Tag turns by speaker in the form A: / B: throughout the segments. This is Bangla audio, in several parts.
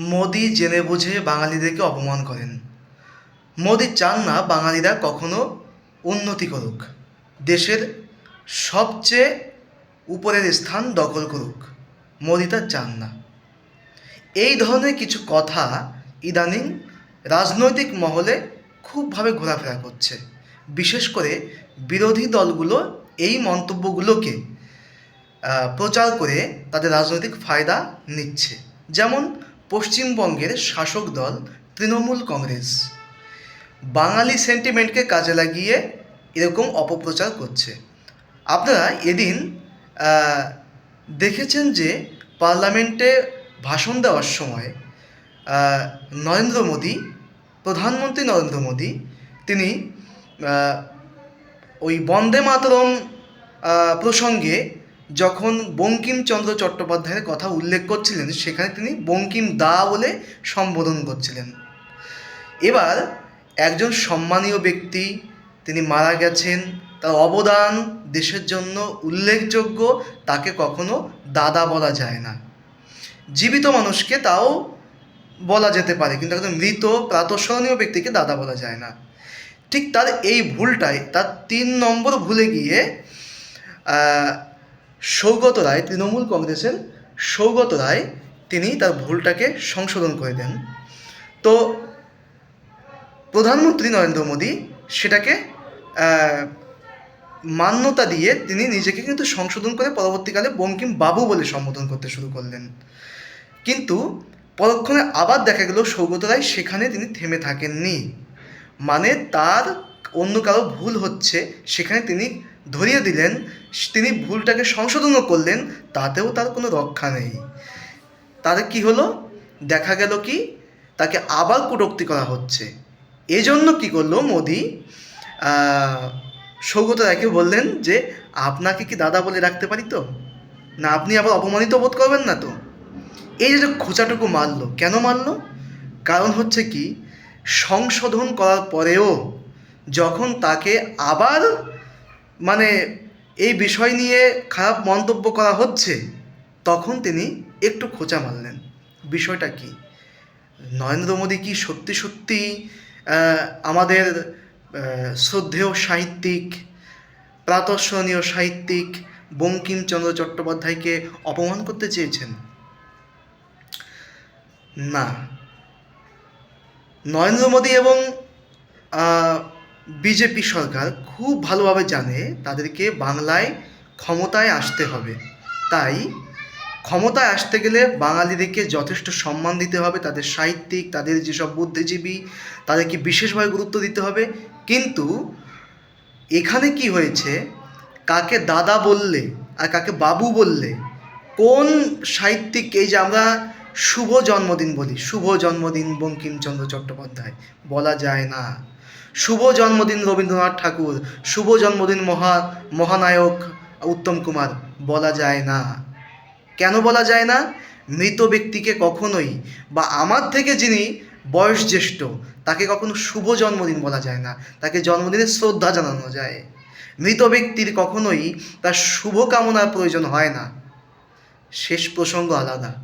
A: মোদি জেনে বুঝে বাঙালিদেরকে অপমান করেন। মোদি চান না বাঙালিরা কখনো উন্নতি করুক। দেশের সবচেয়ে উপরের স্থান দখল করুক। মোদি তা চান না। এই ধরনের কিছু কথা ইদানিং রাজনৈতিক মহলে খুবভাবে ঘোরাফেরা করছে। বিশেষ করে বিরোধী দলগুলো এই মন্তব্যগুলোকে প্রচার করে তাদের রাজনৈতিক ফায়দা নিচ্ছে। যেমন পশ্চিমবঙ্গের শাসক দল তৃণমূল কংগ্রেস। বাঙালি সেন্টিমেন্টকে কাজে লাগিয়ে এরকম অপপ্রচার করছে। আপনারা এদিন দেখেছেন যে পার্লামেন্টে ভাষণ দেওয়ার সময় নরেন্দ্র মোদী, প্রধানমন্ত্রী নরেন্দ্র মোদী, তিনি ওই বন্দে মাতরম প্রসঙ্গে যখন বঙ্কিমচন্দ্র চট্টোপাধ্যায়ের কথা উল্লেখ করছিলেন, সেখানে তিনি বঙ্কিম দা বলে সম্বোধন করছিলেন। এবার একজন সম্মানীয় ব্যক্তি, তিনি মারা গেছেন, তার অবদান দেশের জন্য উল্লেখযোগ্য, তাকে কখনো দাদা বলা যায় না। জীবিত মানুষকে তাও বলা যেতে পারে, কিন্তু একজন মৃত, প্রাতঃস্মরণীয় ব্যক্তিকে দাদা বলা যায় না। ঠিক তার এই ভুলটাই, তার তিন নম্বর ভুলে গিয়ে সৌগত রায় তৃণমূল কংগ্রেসের সৌগত রায়, তিনি তার ভুলটাকে সংশোধন করে দেন। তো প্রধানমন্ত্রী নরেন্দ্র মোদী সেটাকে মান্যতা দিয়ে তিনি নিজেকে কিন্তু সংশোধন করে পরবর্তীকালে বঙ্কিম বাবু বলে সম্বোধন করতে শুরু করলেন। কিন্তু পরক্ষণে আবার দেখা গেল সৌগত রায় সেখানে তিনি থেমে থাকেননি। মানে তার অন্য কারও ভুল হচ্ছে, সেখানে তিনি ধরিয়ে দিলেন, তিনি ভুলটাকে সংশোধনও করলেন, তাতেও তার কোনো রক্ষা নেই। তাদের কি হলো? দেখা গেল কি, তাকে আবার কটূক্তি করা হচ্ছে। এজন্য কি করল মোদি? সৌগত রায়কে বললেন যে, আপনাকে কি দাদা বলে রাখতে পারি তো? না, আপনি আবার অপমানিত বোধ করবেন না তো? এই যে খোঁচাটুকু মারলো। কেন মারলো? কারণ হচ্ছে কি, সংশোধন করার পরেও যখন তাকে আবার মানে এই বিষয় নিয়ে খারাপ মন্তব্য করা হচ্ছে, তখন তিনি একটু খোঁচা মারলেন। বিষয়টা কি? নরেন্দ্র মোদী কি সত্যি সত্যি আমাদের শ্রদ্ধেয় সাহিত্যিক, প্রাতঃস্মরণীয় সাহিত্যিক বঙ্কিমচন্দ্র চট্টোপাধ্যায়কে অপমান করতে চেয়েছেন? না। নরেন্দ্র মোদী এবং বিজেপি সরকার খুব ভালোভাবে জানে তাদেরকে বাংলায় ক্ষমতায় আসতে হবে। তাই ক্ষমতায় আসতে গেলে বাঙালিদেরকে যথেষ্ট সম্মান দিতে হবে, তাদের সাহিত্যিক, তাদের যেসব বুদ্ধিজীবী, তাদেরকে বিশেষভাবে গুরুত্ব দিতে হবে। কিন্তু এখানে কি হয়েছে? কাকে দাদা বললে আর কাকে বাবু বললে, কোন সাহিত্যিক, এই যে আমরা শুভ জন্মদিন বলি, শুভ জন্মদিন বঙ্কিমচন্দ্র চট্টোপাধ্যায়, বলা যায় না। শুভ জন্মদিন রবীন্দ্রনাথ ঠাকুর, শুভ জন্মদিন মহা, মহানায়ক উত্তম কুমার। বলা যায় না। কেন বলা যায় না? মৃত ব্যক্তিকে কখনোই বা আমার থেকে যিনি বয়স জ্যেষ্ঠ তাকে কখনো শুভ জন্মদিন বলা যায় না। তাকে জন্মদিনের শ্রদ্ধা জানানো যায়। মৃত ব্যক্তির কখনোই তার শুভ কামনার প্রয়োজন হয় না। শেষ প্রসঙ্গ আলাদা।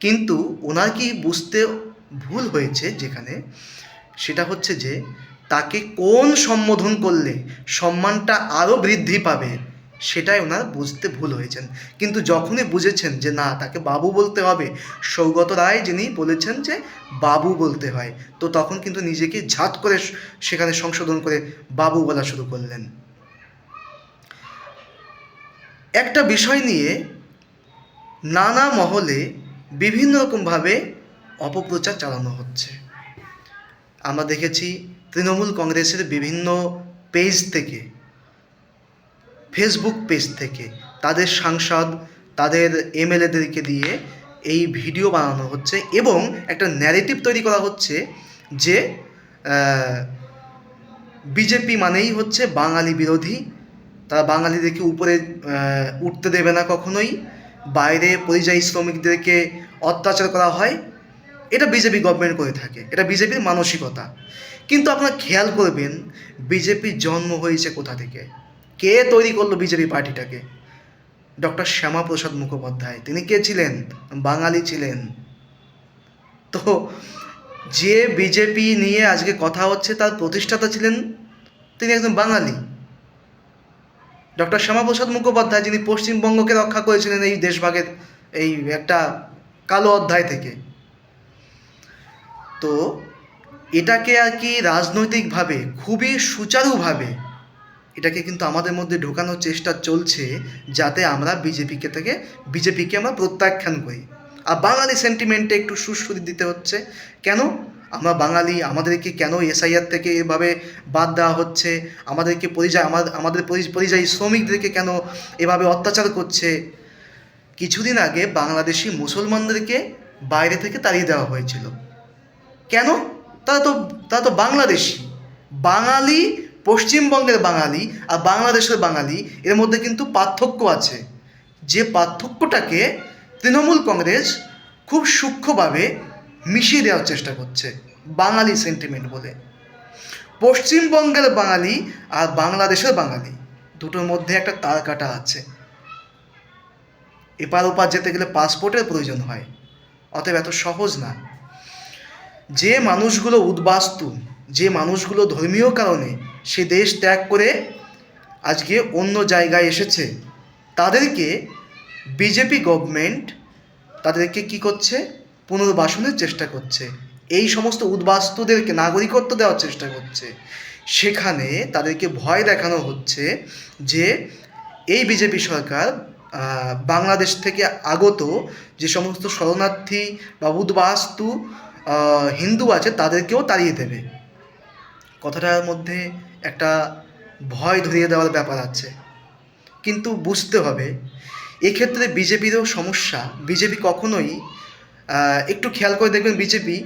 A: কিন্তু ওনার কি বুঝতে ভুল হয়েছে যেখানে? সেটা হচ্ছে যে তাকে কোন সম্বোধন করলে সম্মানটা আরও বৃদ্ধি পাবে? সেটাই ওনার বুঝতে ভুল হয়েছেন। কিন্তু যখনই বুঝেছেন যে না, তাকে বাবু বলতে হবে, সৌগত রায় যিনি বলেছেন যে বাবু বলতে হয়, তো তখন কিন্তু নিজেকে ঝাট করে সেখানে সংশোধন করে বাবু বলা শুরু করলেন। একটা বিষয় নিয়ে নানা মহলে বিভিন্ন রকমভাবে অপপ্রচার চালানো হচ্ছে। আমরা দেখেছি তৃণমূল কংগ্রেসের বিভিন্ন পেজ থেকে ফেসবুক পেজ থেকে তাদের সাংসদ, তাদের এমএলএদেরকে দিয়ে এই ভিডিও বানানো হচ্ছে এবং একটা ন্যারেটিভ তৈরি করা হচ্ছে যে বিজেপি মানেই হচ্ছে বাঙালি বিরোধী। তারা বাঙালিদেরকে উপরে উঠতে দেবে না কখনোই। বাইরে পরিযায়ী শ্রমিকদেরকে অত্যাচার করা হয়। এটা বিজেপি গভর্নমেন্ট করে থাকে। এটা বিজেপির মানসিকতা। কিন্তু আপনারা খেয়াল করবেন বিজেপির জন্ম হয়েছে কোথা থেকে? কে তৈরি করল বিজেপি পার্টিটাকে? ডক্টর শ্যামাপ্রসাদ মুখোপাধ্যায়। তিনি কে ছিলেন? বাঙালি ছিলেন। তো যে বিজেপি নিয়ে আজকে কথা হচ্ছে, তার প্রতিষ্ঠাতা ছিলেন তিনি একজন বাঙালি। ডক্টর শ্যামাপ্রসাদ মুখোপাধ্যায় যিনি পশ্চিমবঙ্গকে রক্ষা করেছিলেন এই দেশভাগের, এই একটা কালো অধ্যায় থেকে। তো এটাকে আর কি রাজনৈতিকভাবে খুবই সুচারুভাবে এটাকে কিন্তু আমাদের মধ্যে ঢোকানোর চেষ্টা চলছে যাতে আমরা বিজেপিকে থেকে, বিজেপিকে আমরা প্রত্যাখ্যান করি। আর বাঙালি সেন্টিমেন্টে একটু সুশ্রুতি দিতে হচ্ছে। কেন? আমরা বাঙালি, আমাদেরকে কেন এসআইআর থেকে এভাবে বাদ দেওয়া হচ্ছে? আমাদেরকে পরিযায়ী আমাদের আমাদের পরিযায়ী শ্রমিকদেরকে কেন এভাবে অত্যাচার করছে? কিছুদিন আগে বাংলাদেশি মুসলমানদেরকে বাইরে থেকে তাড়িয়ে দেওয়া হয়েছিল। কেন? তারা তো তারা তো বাংলাদেশি। বাঙালি, পশ্চিমবঙ্গের বাঙালি আর বাংলাদেশের বাঙালি, এর মধ্যে কিন্তু পার্থক্য আছে। যে পার্থক্যটাকে তৃণমূল কংগ্রেস খুব সূক্ষ্মভাবে মিশিয়ে দেওয়ার চেষ্টা করছে, বাঙালি সেন্টিমেন্ট বলে। পশ্চিমবঙ্গের বাঙালি আর বাংলাদেশের বাঙালি, দুটোর মধ্যে একটা তার কাটা আছে। এপার ওপার যেতে গেলে পাসপোর্টের প্রয়োজন হয়, অতএব এত সহজ না। যে মানুষগুলো উদ্বাস্তু, যে মানুষগুলো ধর্মীয় কারণে সে দেশ ত্যাগ করে আজকে অন্য জায়গায় এসেছে, তাদেরকে বিজেপি গভর্নমেন্ট তাদেরকে কি করছে? পুনর্বাসনের চেষ্টা করছে। এই সমস্ত উদ্বাস্তুদেরকে নাগরিকত্ব দেওয়ার চেষ্টা করছে। সেখানে তাদেরকে ভয় দেখানো হচ্ছে যে এই বিজেপি সরকার বাংলাদেশ থেকে আগত যে সমস্ত শরণার্থী বা উদ্বাস্তু হিন্দু আছে, তাদেরকেও তাড়িয়ে দেবে। কথাটার মধ্যে একটা ভয় ধরিয়ে দেওয়ার ব্যাপার আছে। কিন্তু বুঝতে হবে, এক্ষেত্রে বিজেপিরও সমস্যা। বিজেপি কখনোই একটু খেয়াল করে দেখবেন বিজেপি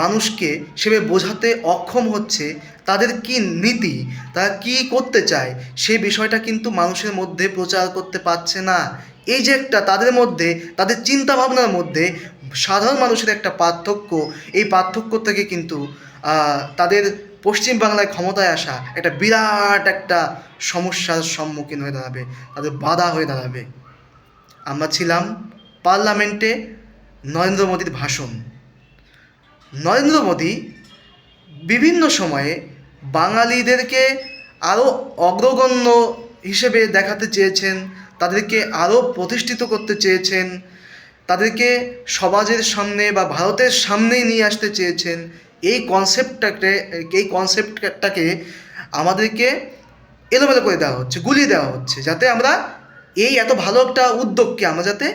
A: মানুষকে সেভাবে বোঝাতে অক্ষম হচ্ছে, তাদের কি নীতি, তারা কি করতে চায় সেই বিষয়টা কিন্তু মানুষের মধ্যে প্রচার করতে পারছে না। এই যে একটা তাদের মধ্যে, তাদের চিন্তা ভাবনার মধ্যে সাধারণ মানুষের একটা পার্থক্য, এই পার্থক্য থেকে কিন্তু তাদের পশ্চিম বাংলায় ক্ষমতায় আসা একটা বিরাট একটা সমস্যার সম্মুখীন হয়ে দাঁড়াবে, তাদের বাধা হয়ে দাঁড়াবে। আমরা ছিলাম পার্লামেন্টে নরেন্দ্র মোদীর ভাষণ। নরেন্দ্র মোদী বিভিন্ন সময়ে বাঙালিদেরকে আরও অগ্রগণ্য হিসেবে দেখাতে চেয়েছেন, তাদেরকে আরও প্রতিষ্ঠিত করতে চেয়েছেন তাদেরকে সমাজের সামনে বা ভারতের সামনেই নিয়ে আসতে চেয়েছেন। এই কনসেপ্টটাকে এই কনসেপ্টটাকে আমাদেরকে এলোমেলো করে দেওয়া হচ্ছে, গুলিয়ে দেওয়া হচ্ছে, যাতে আমরা এই এত ভালো একটা উদ্যোগকে আমরা যাতে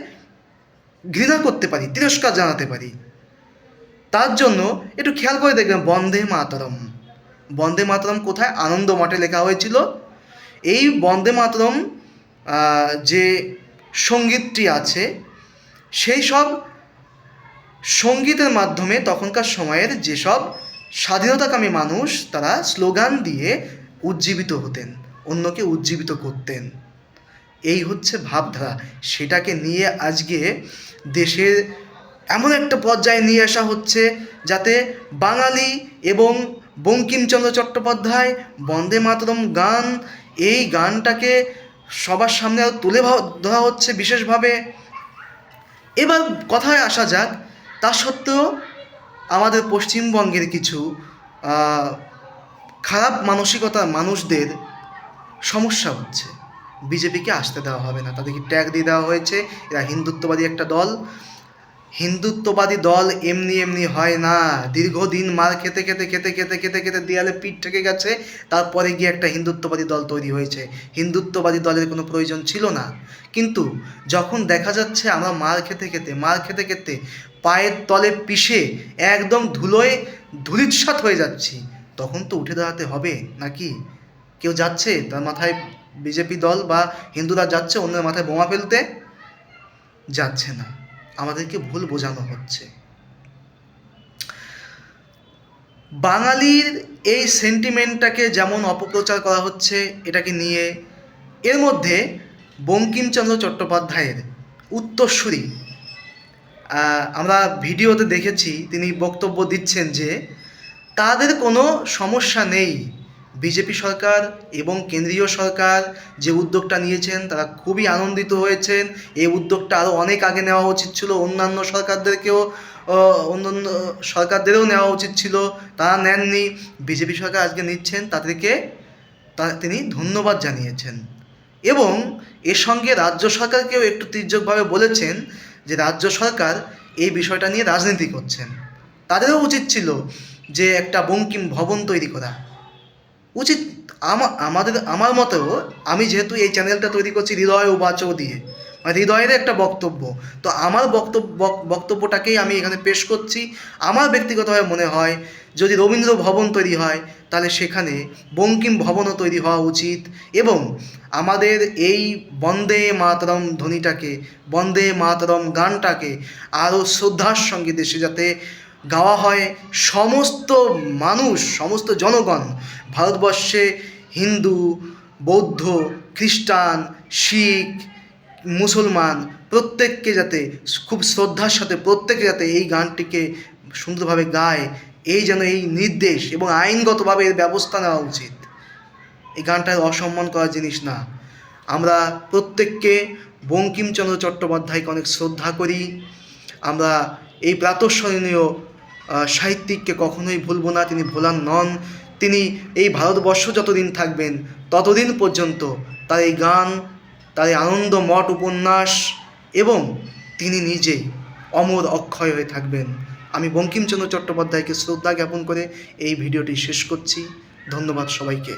A: ঘৃণা করতে পারি, তিরস্কার জানাতে পারি। তার জন্য একটু খেয়াল করে দেখবেন, বন্দে মাতরম। বন্দে মাতরম কোথায়? আনন্দ মঠে লেখা হয়েছিল। এই বন্দে মাতরম যে সঙ্গীতটি আছে সেই সব সঙ্গীতের মাধ্যমে তখনকার সময়ের যেসব স্বাধীনতাকামী মানুষ, তারা স্লোগান দিয়ে উজ্জীবিত হতেন, অন্যকে উজ্জীবিত করতেন। এই হচ্ছে ভাবধারা। সেটাকে নিয়ে আজকে দেশের এমন একটা পর্যায়ে নিয়ে আসা হচ্ছে, যাতে বাঙালি এবং বঙ্কিমচন্দ্র চট্টোপাধ্যায় বন্দে মাতরম গান, এই গানটাকে সবার সামনে তুলে ধরা হচ্ছে বিশেষভাবে। এবার কথায় আসা যাক, তা সত্ত্বেও আমাদের পশ্চিমবঙ্গের কিছু খারাপ মানসিকতার মানুষদের সমস্যা হচ্ছে। বিজেপিকে আসতে দেওয়া হবে না, তাদেরকে ট্যাগ দিয়ে দেওয়া হয়েছে, এরা হিন্দুত্ববাদী একটা দল। হিন্দুত্ববাদী দল এমনি এমনি হয় না। দীর্ঘদিন মার খেতে খেতে খেতে খেতে খেতে খেতে দেয়ালে পিঠ থেকে গেছে, তারপরে গিয়ে একটা হিন্দুত্ববাদী দল তৈরি হয়েছে। হিন্দুত্ববাদী দলের কোনো প্রয়োজন ছিল না। কিন্তু যখন দেখা যাচ্ছে আমরা মার খেতে খেতে, মার খেতে খেতে পায়ের তলে পিষে একদম ধুলোয় ধুলিৎসাৎ হয়ে যাচ্ছি, তখন তো উঠে দাঁড়াতে হবে নাকি? কেউ যাচ্ছে তার মাথায় বিজেপি দল বা হিন্দুরা যাচ্ছে অন্যের মাথায় বোমা ফেলতে? যাচ্ছে না। আমাদেরকে ভুল বোঝানো হচ্ছে। বাঙালির এই সেন্টিমেন্টটাকে যেমন অপপ্রচার করা হচ্ছে, এটাকে নিয়ে এর মধ্যে বঙ্কিমচন্দ্র চট্টোপাধ্যায়ের উত্তরসূরি আমরা ভিডিওতে দেখেছি, তিনি বক্তব্য দিচ্ছেন যে, তাদের কোনো সমস্যা নেই। বিজেপি সরকার এবং কেন্দ্রীয় সরকার যে উদ্যোগটা নিয়েছেন তারা খুবই আনন্দিত হয়েছেন। এই উদ্যোগটা আরও অনেক আগে নেওয়া উচিত ছিল। অন্যান্য সরকারদেরকেও আহ, অন্যান্য সরকারদেরও নেওয়া উচিত ছিল। তারা নেননি। বিজেপি সরকার আজকে নিচ্ছেন তাদেরকে তা তিনি ধন্যবাদ জানিয়েছেন। এবং এর সঙ্গে রাজ্য সরকারকেও একটু তির্যকভাবে বলেছেন যে রাজ্য সরকার এই বিষয়টা নিয়ে রাজনীতি করছেন। তাদেরও উচিত ছিল যে একটা বঙ্কিম ভবন তৈরি করা। উচিত আমা, আমাদের, আমার মতেও আমি যেহেতু এই চ্যানেলটা তৈরি করছি হৃদয় উবাচও দিয়ে মানে হৃদয়ের একটা বক্তব্য, তো আমার বক্তব্য বক্তব্যটাকেই আমি এখানে পেশ করছি। আমার ব্যক্তিগতভাবে মনে হয়, যদি রবীন্দ্র ভবন তৈরি হয়, তাহলে সেখানে বঙ্কিম ভবনও তৈরি হওয়া উচিত এবং আমাদের এই বন্দে মাতরম ধ্বনিটাকে, বন্দে মাতরম গানটাকে আরও শ্রদ্ধার সঙ্গে দেশে যাতে গাওয়া হয় সমস্ত মানুষ, সমস্ত জনগণ। ভারতবর্ষে হিন্দু, বৌদ্ধ, খ্রিস্টান, শিখ, মুসলমান প্রত্যেককে যাতে খুব শ্রদ্ধার সাথে প্রত্যেকে যাতে এই গানটিকে সুন্দরভাবে গায়, এই যেন এই নির্দেশ এবং আইনগতভাবে এর ব্যবস্থা নেওয়া উচিত। এই গানটার অসম্মান করার জিনিস না। আমরা প্রত্যেককে বঙ্কিমচন্দ্র চট্টোপাধ্যায়কে অনেক শ্রদ্ধা করি। আমরা এই প্রাতঃস্মরণীয় সাহিত্যিককে কখনোই ভুলব না, তিনি ভোলার নন। তিনি এই ভারতবর্ষ যতদিন থাকবেন, ততদিন পর্যন্ত তার এই গান, তার এই আনন্দ মঠ উপন্যাস এবং তিনি নিজে অমর অক্ষয় হয়ে থাকবেন। আমি বঙ্কিমচন্দ্র চট্টোপাধ্যায়কে শ্রদ্ধা জ্ঞাপন করে এই ভিডিওটি শেষ করছি। ধন্যবাদ সবাইকে।